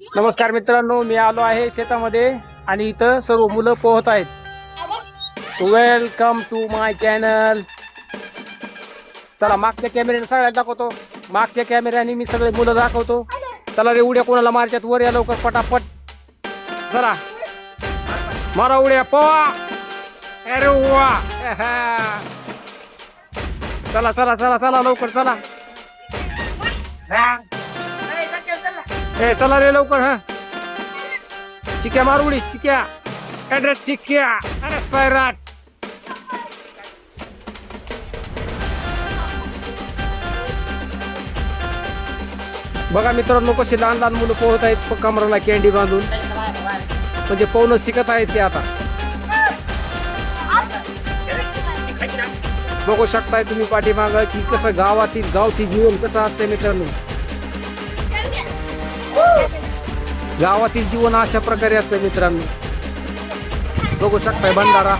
नमस्कार मित्रांनो मी आलो आहे शेतामध्ये आणि इथं सर्व मुलं पोहत आहेत. वेलकम टू माय चॅनल चला मागच्या कॅमेऱ्याने सगळ्यात दाखवतो. मागच्या कॅमेऱ्याने मी सगळे मुलं दाखवतो. चला रे उड्या कोणाला मारतात? वर या लवकर पटापट. चला. मारा उड्या पोवा अरे वा. चला चला चला चला लवकर चला. ए चला रे लवकर हा. चिक्या मार उडी चिक्या. अरे चिक्या. अरे सैराट बघा मित्रांनो कशी लहान लहान मुलं पोहत आहेत कमराला कॅन्डी बांधून. म्हणजे पोहणं शिकत आहेत ते आता. बघू शकताय तुम्ही पाठीमाग की कसं गावातील गावठी जीवन कसं असतंय मित्रांनो. गावातील जीवन अशा प्रकारे असतं मित्रांनो. बघू शकताय भंडारा.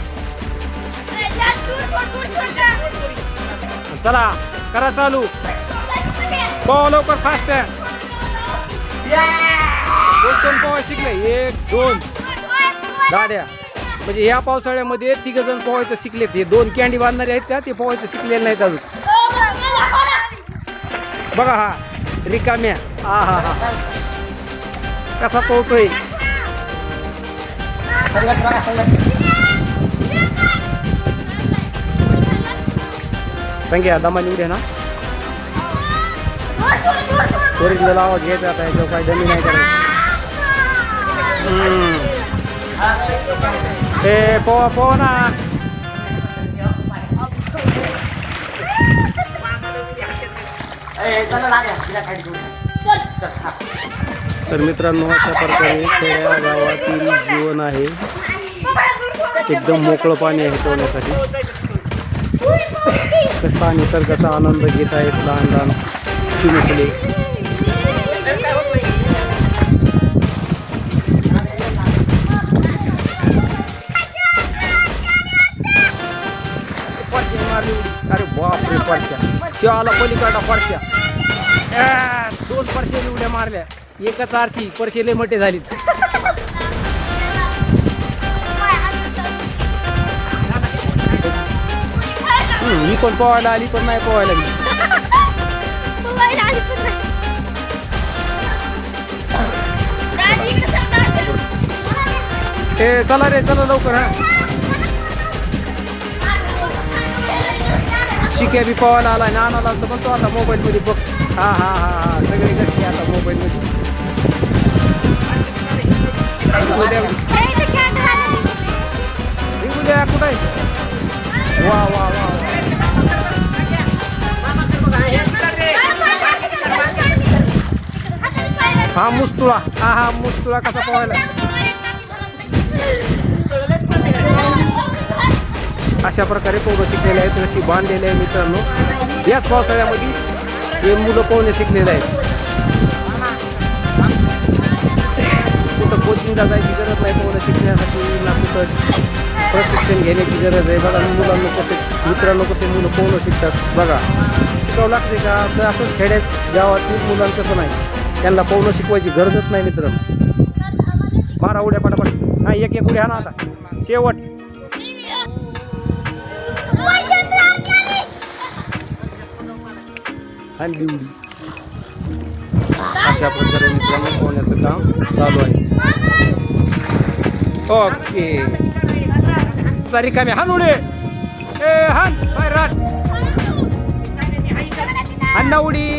चला करा चालू. पोहा लवकर फास्ट दोन दोन पोहा शिकले एक दोन. दाद्या म्हणजे ह्या पावसाळ्यामध्ये तिघ जण पोहायचं शिकलेत. हे दोन कॅन्डी बांधणारे आहेत का? ते पोहायचं शिकलेले नाहीत अजून. बघा हा रिकाम्या. हा हा हा कसा पोहतोय संख्या दमानी उद्या ना ओरिजिनल आवाज घ्यायचा आता याच्यावर काही डमी नाही करायचं हम्म. ए पोवा पोवा ना तर मित्रांनो अशा प्रकारे खेड्या गावातील जीवन आहे. एकदम मोकळं पाणी आहे पोहण्यासाठी. कसा निसर्गाचा आनंद घेत आहेत लहान लहान चिमुकले. मारली. अरे बाप रे परश्या. आला पलीकडला परश्या. दोन परशेने उड्या मारल्या. एकच आरची परशेले मोठे झालीत. ही पण पोहायला आली पण नाही पोहायला लागली ए चला रे चला लवकर हा. शिक्या बी पोहायला आलाय नाना लागतो पण तो आता मोबाईल मध्ये बघ. हा हा हा हा सगळी घटली आता मोबाईल मध्ये उद्या कुठं आहे? वा वा वा वा. हा मुस्तुळा. हा हा मुस्तुळा कसा पोहायला? अशा प्रकारे पोहणं शिकलेले आहेत रशी बांधलेले आहे मित्रांनो. याच पावसाळ्यामध्ये हे मुलं पोहणे शिकलेले आहेत. कोचिंगला जायची गरज नाही पोहणं शिकण्यासाठी ना कुठं प्रशिक्षण घेण्याची गरज आहे. बघा मुलांना कसे मित्रांनो कसे मुलं पोहणं शिकतात. बघा शिकावं लागते का? तर असंच खेड्यात गावातील मुलांचं पण आहे. त्यांना पोहणं शिकवायची गरजच नाही मित्रांनो. मारा उड्या पटापट. हा एक एक उड्या हा ना आता. शेवट. उडी. अशा प्रकारे मित्रांनो पोहण्याचं काम चालू आहे. ओके. रिकामे. हान उडे. ए हान. सायराट हान ना उडी.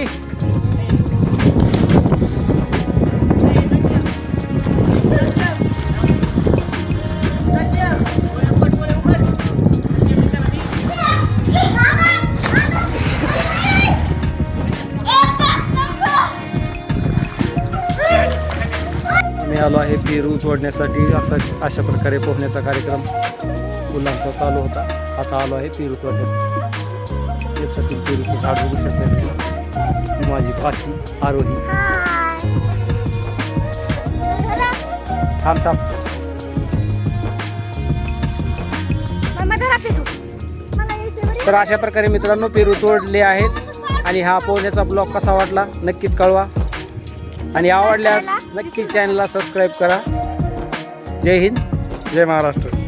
मी आलो आहे पेरू तोडण्यासाठी असा अशा प्रकारे पोहण्याचा कार्यक्रम मुलांचा चालू होता. आता आलो आहे पेरू तोडण्यासाठी शेतातील पेरूचे झाड बघू शकता माझी पाशी आरोही. थांब थांब. तर अशा प्रकारे मित्रांनो पेरू तोडले आहेत. आणि हा पोहण्याचा ब्लॉग कसा वाटला नक्कीच कळवा. आणि आवडल्यास नक्की चॅनलला सबस्क्राईब करा. जय हिंद जय महाराष्ट्र.